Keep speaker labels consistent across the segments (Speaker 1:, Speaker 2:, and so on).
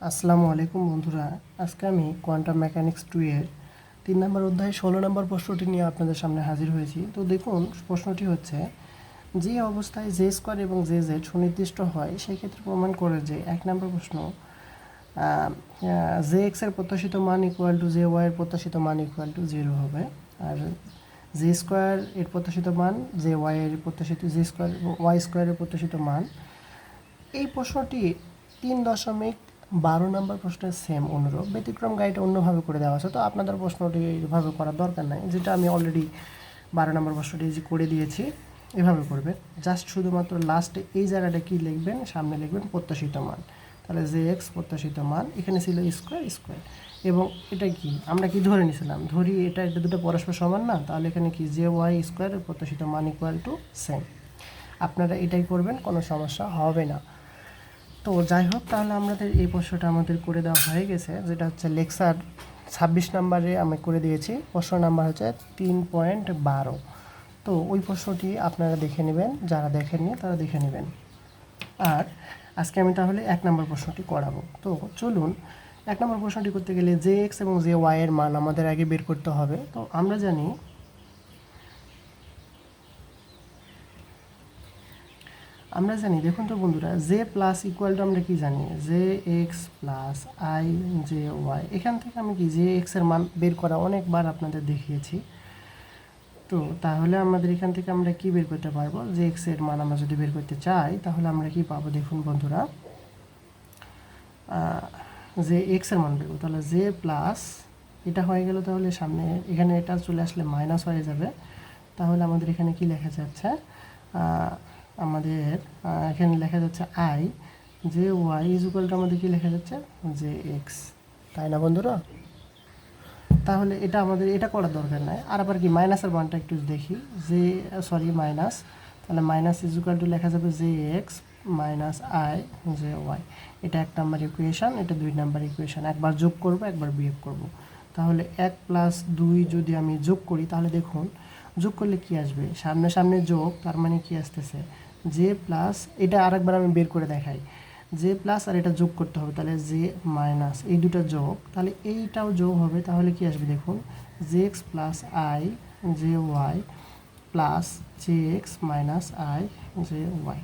Speaker 1: আসসালামু আলাইকুম বন্ধুরা। আজকে আমি কোয়ান্টাম মেকানিক্স টু এর তিন নম্বর অধ্যায়ে ষোলো নম্বর প্রশ্নটি নিয়ে আপনাদের সামনে হাজির হয়েছি। তো দেখুন, প্রশ্নটি হচ্ছে, যে অবস্থায় জে স্কোয়ার এবং জে জেড সুনির্দিষ্ট হয় সেই ক্ষেত্রে প্রমাণ করে যে এক নম্বর প্রশ্ন জে এক্সের প্রত্যাশিত মান ইকুয়াল টু জে ওয়াই এর প্রত্যাশিত মান ইকুয়াল টু জিরো হবে। আর জে স্কোয়ার এর প্রত্যাশিত মান জে ওয়াই এর প্রত্যাশিত জে স্কোয়ার ওয়াই স্কোয়ারের প্রত্যাশিত মান। এই প্রশ্নটি তিন দশমিক বারো নম্বর প্রশ্নের সেম অনুরূপ। ব্যতিক্রম গাইড অন্যভাবে করে দেওয়া আছে, তো আপনাদের প্রশ্নটি এইভাবে করার দরকার নাই, যেটা আমি অলরেডি বারো নম্বর প্রশ্নটি যে করে দিয়েছি, এভাবে করবেন জাস্ট শুধুমাত্র লাস্টে এই জায়গাটা কি লিখবেন, সামনে লিখবেন প্রত্যাশিত মান। তাহলে জে এক্স প্রত্যাশিত মান, এখানে ছিল স্কোয়ার স্কোয়ার এবং এটা কি? আমরা কি ধরে নিয়েছিলাম? ধরি এটা এটা দুটো পরস্পর সমান না, তাহলে এখানে কি জে ওয়াই স্কোয়ারের প্রত্যাশিত মান ইকুয়াল টু সেম আপনারা এটাই করবেন, কোনো সমস্যা হবে না। তো যাই হোক, তাহলে আমাদের এই প্রশ্নটা আমাদের করে দেওয়া হয়ে গেছে, যেটা হচ্ছে লেকচার ছাব্বিশ নাম্বারে আমি করে দিয়েছি। প্রশ্ন নাম্বার হচ্ছে তিন পয়েন্ট বারো। তো ওই প্রশ্নটি আপনারা দেখে নেবেন, যারা দেখেননি তারা দেখে নেবেন। আর আজকে আমি তাহলে এক নম্বর প্রশ্নটি করাবো। তো চলুন, এক নম্বর প্রশ্নটি করতে গেলে জে এক্স এবং জে ওয়াই এর মান আমাদের আগে বের করতে হবে। তো আমরা জানি আমরা জানি, দেখুন তো বন্ধুরা জে প্লাস ইকুয়াল টু আমরা কি জানি? J X plus i J Y এখান থেকে আমি কি জে এক্সের মান বের করা অনেকবার আপনাদের দেখিয়েছি। তো তাহলে আমাদের এখান থেকে আমরা কি বের করতে পারব? জে এক্সের মান আমরা যদি বের করতে চাই, তাহলে আমরা কি পাবো? দেখুন বন্ধুরা যে এক্সের মান বের করব। তাহলে জে প্লাস এটা হয়ে গেল তাহলে সামনে, এখানে এটা চলে আসলে মাইনাস হয়ে যাবে। তাহলে আমাদের এখানে কি লেখা যাচ্ছে? আমাদের এখানে লেখা যাচ্ছে আই যে ওয়াই ইজ আমাদের কি লেখা যাচ্ছে? যে এক্স তাই না বন্ধুরা? তাহলে এটা আমাদের, এটা করার দরকার নাই। আর আবার কি মাইনাসের মানটা একটু দেখি। যে সরি মাইনাস তাহলে মাইনাস ইজ টু লেখা যাবে J X minus i J Y এটা এক নাম্বার ইকুয়েশন এটা দুই নাম্বার ইকুয়েশান একবার যোগ করব, একবার বিয়োগ করব। তাহলে এক প্লাস দুই যদি আমি যোগ করি, তাহলে দেখুন, যোগ করলে কি আসবে? সামনে সামনে যোগ, তার মানে কি আসতেছে? জে প্লাস এটা আরেকবার আমি বের করে দেখাই। জে প্লাস আর এটা যোগ করতে হবে, তাহলে জে মাইনাস এই দুটো যোগ, তাহলে এইটাও যোগ হবে, তাহলে কি আসবে দেখুন? J X plus i J Y plus J X minus i J Y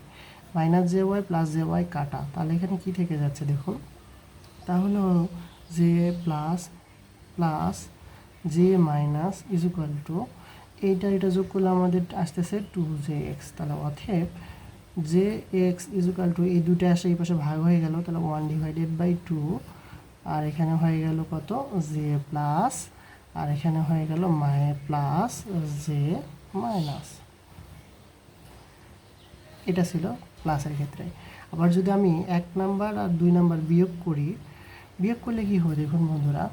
Speaker 1: minus J Y plus J Y কাটা, তাহলে এখানে কি থেকে যাচ্ছে দেখুন? তাহলে J plus plus J minus is equal to এইটা এটা যোগ করলে আমাদের আসতেছে টু জে এক্স তাহলে অথেব J X is equal to এই দুটো আসে এই পাশে ভাগ হয়ে গেল, তাহলে ওয়ান ডিভাইডেড বাই টু আর এখানে হয়ে গেল কত? জে প্লাস আর এখানে হয়ে গেল মাই প্লাস জে মাইনাস এটা ছিল প্লাসের ক্ষেত্রে। আবার যদি আমি এক নাম্বার আর দুই নাম্বার বিয়োগ করি, বিয়োগ করলে কি হবে? দেখুন বন্ধুরা,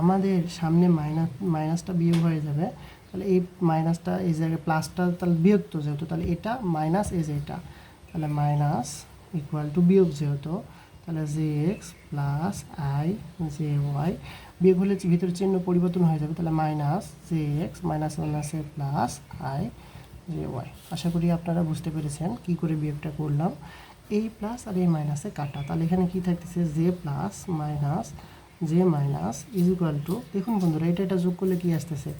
Speaker 1: আমাদের সামনে মাইনাস মাইনাসটা বিয়োগ হয়ে যাবে। তাহলে এই মাইনাসটা এই জায়গায় প্লাসটা তাহলে বিয়োগ তো যেহেতু, তাহলে এটা মাইনাস এই যে এটা। তাহলে মাইনাস ইকুয়াল টু বিয়োগ যেহেতু, তাহলে J X plus i J Y বিয়োগ হলে ভিতরে চিহ্ন পরিবর্তন হয়ে যাবে, তাহলে মাইনাস জে এক্স মাইনাস মাইনাসে প্লাস আই জে ওয়াই আশা করি আপনারা বুঝতে পেরেছেন কি করে বিয়োগটা করলাম। এই প্লাস আর এই মাইনাসে কাটা। তাহলে এখানে কি থাকতেছে? J plus minus J minus is equal to দেখুন বন্ধুরা, এটা এটা যোগ করলে কি আসতেছে?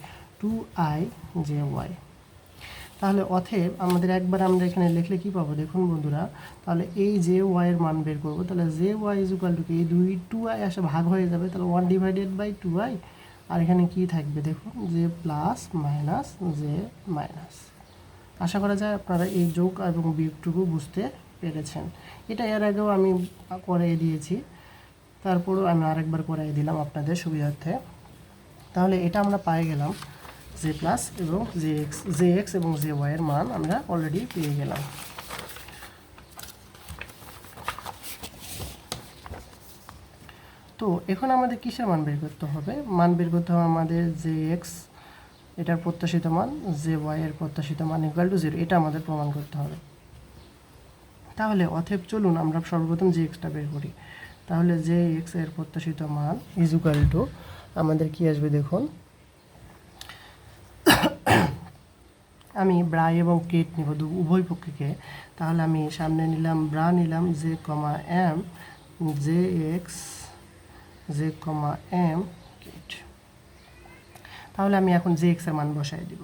Speaker 1: টু আই জে ওয়াই তাহলে অথেব আমাদের একবার আমরা এখানে লিখলে কি পাবো দেখুন বন্ধুরা, তাহলে এই জে ওয়াই এর মান বের করব, তাহলে J Y is equal to এই দুই টু আই আসে ভাগ হয়ে যাবে, তাহলে one divided by two i আর এখানে কি থাকবে দেখুন J plus minus J minus আশা করা যায় আপনারা এই যোগ এবং বিয়োগটুকু বুঝতে পেরেছেন। এটা এর আগেও আমি করিয়ে দিয়েছি, তারপরেও আমি আরেকবার করাই দিলাম আপনাদের সুবিধার্থে। তাহলে এটা আমরা পাই গেলাম। জে প্লাস এবং জে এক্স জে এক্স এবং জে ওয়াই এর মান আমরা অলরেডি পেয়ে গেলাম। তো এখন আমাদের কিসের মান বের করতে হবে? মান বের করতে হবে আমাদের জে এক্স এটার প্রত্যাশিত মান জে ওয়াই এর প্রত্যাশিত মান ইকুয়াল টু জিরো এটা আমাদের প্রমাণ করতে হবে। তাহলে অথেব চলুন আমরা সর্বপ্রথম জে এক্সটা বের করি। তাহলে জে এক্সের প্রত্যাশিত মান ইজ ইকুয়াল টু আমাদের কি আসবে দেখুন আমি ব্রাই এবং কেট নিব উভয় পক্ষকে। তাহলে আমি সামনে নিলাম, ব্রা নিলাম, J comma M, J X, J comma M, ket. তাহলে আমি এখন জে এক্সের মান বসাই দিব।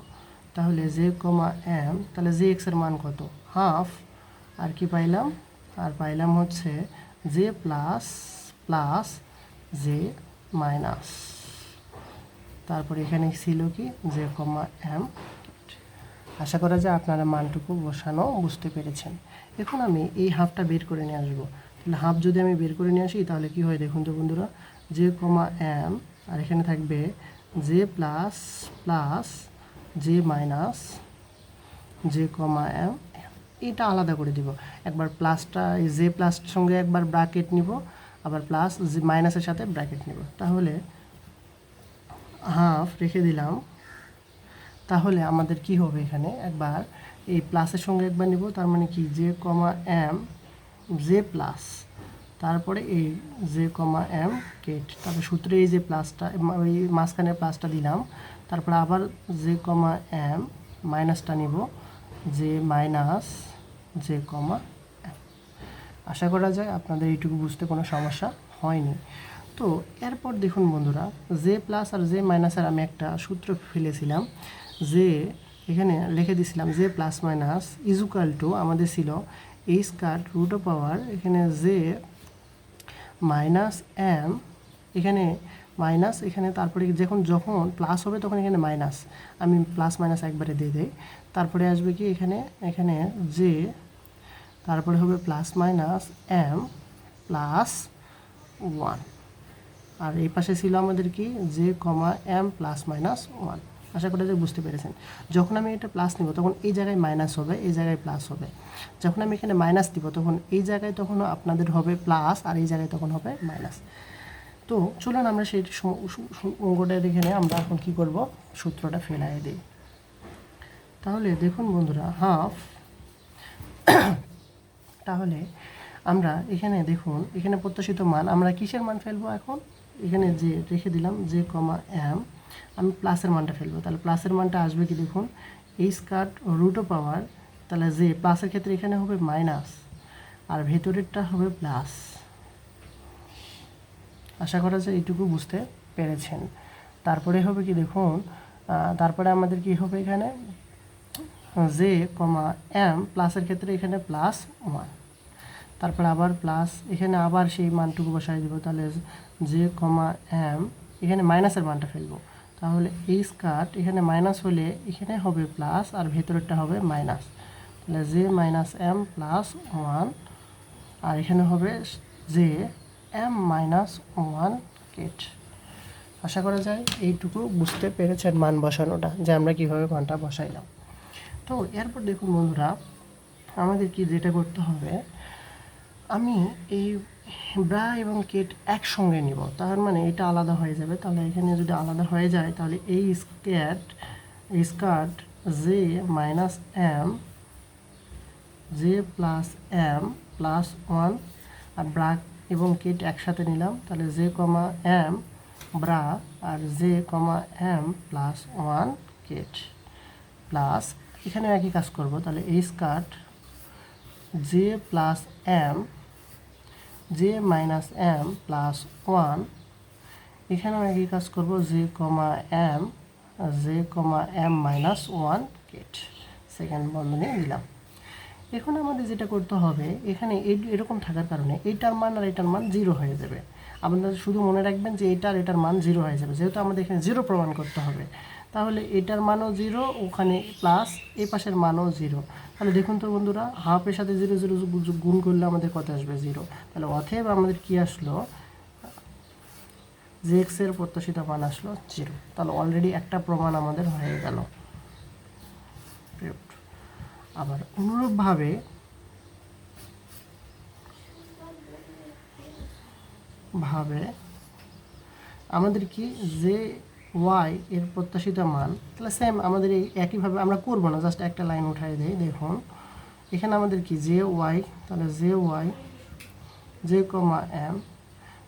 Speaker 1: তাহলে জে কমা এম, তাহলে জে এক্সের মান কত? হাফ। আর কি পাইলাম? আর পাইলাম হচ্ছে J plus plus J minus. তারপরে এখানে ছিল কি? J comma M. আশা করা যায় আপনারা মানটুকু বসানো বুঝতে পেরেছেন। এখন আমি এই হাফটা বের করে নিয়ে আসব। তাহলে হাফ যদি আমি বের করে নিয়ে আসি, তাহলে কি হয় দেখুন তো বন্ধুরা? জে কমা এম, আর এখানে থাকবে J plus plus J minus J comma M, এটা আলাদা করে দিব। একবার প্লাসটা, এই জে প্লাস সঙ্গে একবার ব্র্যাকেট নিব, আবার প্লাস মাইনাসের সাথে ব্র্যাকেট নিব। তাহলে হাফ রেখে দিলাম। তাহলে আমাদের কি হবে এখানে? একবার এই প্লাসের সঙ্গে একবার নিব, তার মানে কি? J comma M J plus তারপরে এই জে কমা এম কেট তারপরে সূত্রে এই যে প্লাসটা ওই মাঝখানে প্লাসটা দিলাম, তারপরে আবার জে কমা এম মাইনাসটা নিব J minus J comma M আশা করা যায় আপনাদের এইটুকু বুঝতে কোনো সমস্যা হয়নি। তো এরপর দেখুন বন্ধুরা জে প্লাস আর জে মাইনাসের আমি একটা সূত্র ফেলেছিলাম যে এখানে লিখে দিছিলাম যে প্লাস মাইনাস ইজুকাল টু আমাদের ছিল H cut root of power এখানে জে মাইনাস এম এখানে মাইনাস এখানে তারপরে যখন যখন প্লাস হবে তখন এখানে মাইনাস আমি প্লাস মাইনাস একবারে দিয়ে দিই। তারপরে আসবে কি এখানে এখানে জে তারপরে হবে plus minus M plus one আর এই পাশে ছিল আমাদের কি? J comma M plus minus one আশা করি যে বুঝতে পেরেছেন। যখন আমি এটা প্লাস নিব, তখন এই জায়গায় মাইনাস হবে, এই জায়গায় প্লাস হবে। যখন আমি এখানে মাইনাস দিব, তখন এই জায়গায় তখন আপনাদের হবে প্লাস আর এই জায়গায় তখন হবে মাইনাস তো চলুন আমরা সেই সু- এখানে আমরা এখন কি করব? সূত্রটা ফেলাই দিই। তাহলে দেখুন বন্ধুরা হাফ তাহলে আমরা এখানে দেখুন, এখানে প্রত্যাশিত মান, আমরা কিসের মান ফেলব এখন? এখানে যে রেখে দিলাম, যে কমা এম আমি প্লাসের মানটা ফেলব। তাহলে প্লাসের মানটা আসবে কি দেখুন? এই স্কার্ট রুটও পাওয়ার তাহলে যে প্লাসের ক্ষেত্রে এখানে হবে মাইনাস আর ভেতরেরটা হবে প্লাস আশা করা যায় এইটুকু বুঝতে পেরেছেন। তারপরে হবে কি দেখুন তারপরে আমাদের কি হবে এখানে? জে কমা এম প্লাসের ক্ষেত্রে এখানে প্লাস ওয়ান তারপর আবার প্লাস এখানে আবার সেই মানটুকু বসাই দেবো। তাহলে জে কমা এম এখানে মাইনাসের মানটা ফেলব। তাহলে এই স্কার্ট এখানে মাইনাস হলে এখানে হবে প্লাস আর ভেতরেরটা হবে মাইনাস। তাহলে J minus M plus one, আর এখানে হবে J M minus one ket. আশা করা যায় এইটুকু বুঝতে পেরেছেন মান বসানোটা, যে আমরা কীভাবে মানটা বসাইলাম। তো এরপর দেখুন বন্ধুরা, আমাদের কি যেটা করতে হবে, আমি এই ব্রা এবং কেট একসঙ্গে নিব। তার মানে এটা আলাদা হয়ে যাবে। তাহলে এখানে যদি আলাদা হয়ে যায়, তাহলে এই স্কেট skirt J minus M J plus M plus one আর ব্রা, এবং কেট একসাথে নিলাম, তাহলে জে কমা এম ব্রা, আর J comma M plus one ket plus এখানে একই কাজ করব। তাহলে এই skirt J plus M J minus M plus one এখানেও একই কাজ করব J comma M J comma M minus one ket second বন্ধনী দিলাম এখন আমাদের যেটা করতে হবে, এখানে এই- এরকম থাকার কারণে এইটার মান আর এটার মান জিরো হয়ে যাবে। আপনারা শুধু মনে রাখবেন যে এটার এটার মান জিরো হয়ে যাবে, যেহেতু আমাদের এখানে জিরো প্রমাণ করতে হবে। তাহলে এটার মানও জিরো ওখানে প্লাস এই পাশের মানও জিরো তাহলে দেখুন তো বন্ধুরা হাফের সাথে জিরো জিরো গুণ করলে আমাদের কত আসবে? জিরো তাহলে অথব আমাদের কি আসলো? যে এক্সের প্রত্যাশিত মান আসলো জিরো তাহলে অলরেডি একটা প্রমাণ আমাদের হয়ে গেল। আবার অনুরূপভাবে ভাবে আমাদের কি? যে ওয়াই এর প্রত্যাশিত মান, তাহলে সেম আমাদের এই একইভাবে আমরা করব না জাস্ট একটা লাইন উঠাই দিই, দেখুন। এখানে আমাদের কি? জে ওয়াই তাহলে J Y J comma M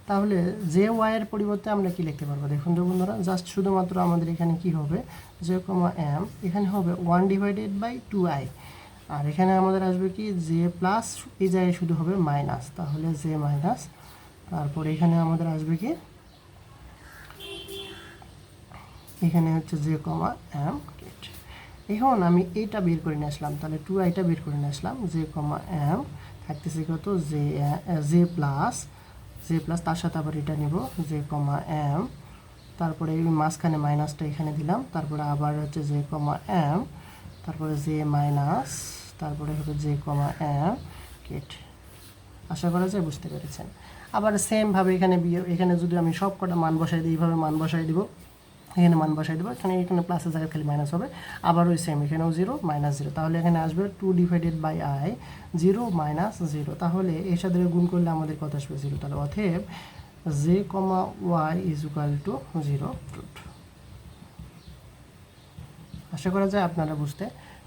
Speaker 1: তাহলে জে ওয়াই এর পরিবর্তে আমরা কি লিখতে পারব? দেখুন তো বন্ধুরা জাস্ট শুধুমাত্র আমাদের এখানে কি হবে? জে কমা এম এখানে হবে one divided by two i আর এখানে আমাদের আসবে কি? জে প্লাস এই জায়গায় শুধু হবে মাইনাস তাহলে জে মাইনাস তারপর এখানে আমাদের আসবে কি? এখানে হচ্ছে যে কমা এম গেট এখন আমি এইটা বের করে নিয়ে আসলাম, তাহলে টু আইটা বের করে নিয়ে আসলাম, যে কমা এম থাকতেছে কত? যে জে প্লাস জে প্লাস তার সাথে আবার এটা নেব, যে কমা এম তারপরে এই মাঝখানে মাইনাসটা এখানে দিলাম, তারপরে আবার হচ্ছে যে কমা এম তারপরে জে মাইনাস, তারপরে হবে যে কমা এম গেট আশা করা যায় বুঝতে পেরেছেন। আবার সেমভাবে এখানে এখানে যদি আমি সব কটা মান বসাই দিই, এইভাবে মান বসাই দিব। এখানে মান বসাই দেবো। এখানে এখানে প্লাসের জায়গায় খালি মাইনাস হবে। আবার ওই সেম এখানেও জিরো মাইনাস জিরো তাহলে এখানে আসবে two divided by i zero minus zero তাহলে এর সাথে গুণ করলে আমাদের কত আসবে? জিরো তাহলে অথেব J comma Y is equal to zero ট্রুট আশা করা যায় আপনারা বুঝতে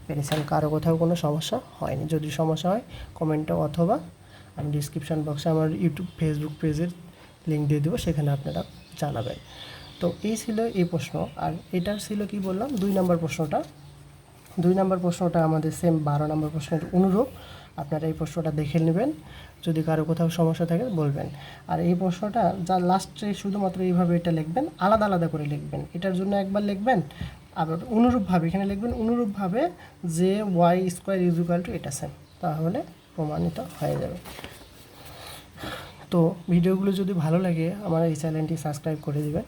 Speaker 1: পেরেছেন। কারও কোথাও কোনো সমস্যা হয়নি। যদি সমস্যা হয় কমেন্টে অথবা আমি ডিসক্রিপশান বক্সে আমার ইউটিউব ফেসবুক পেজের লিঙ্ক দিয়ে দেবো। সেখানে আপনারা জানাবেন। তো এই ছিল এই প্রশ্ন। আর এটার ছিল কি বললাম? দুই নম্বর প্রশ্নটা। দুই নম্বর প্রশ্নটা আমাদের সেম বারো নম্বর প্রশ্নের অনুরূপ। আপনারা এই প্রশ্নটা দেখে নেবেন। যদি কারও কোথাও সমস্যা থাকে বলবেন। আর এই প্রশ্নটা যা লাস্টে শুধুমাত্র এইভাবে এটা লিখবেন, আলাদা আলাদা করে লিখবেন। এটার জন্য একবার লিখবেন, আবার অনুরূপভাবে এখানে লিখবেন, অনুরূপভাবে J Y square equal to এটা সেম তাহলে প্রমাণিত হয়ে যাবে। তো ভিডিওগুলো যদি ভালো লাগে, আমার এই চ্যানেলটি সাবস্ক্রাইব করে দেবেন।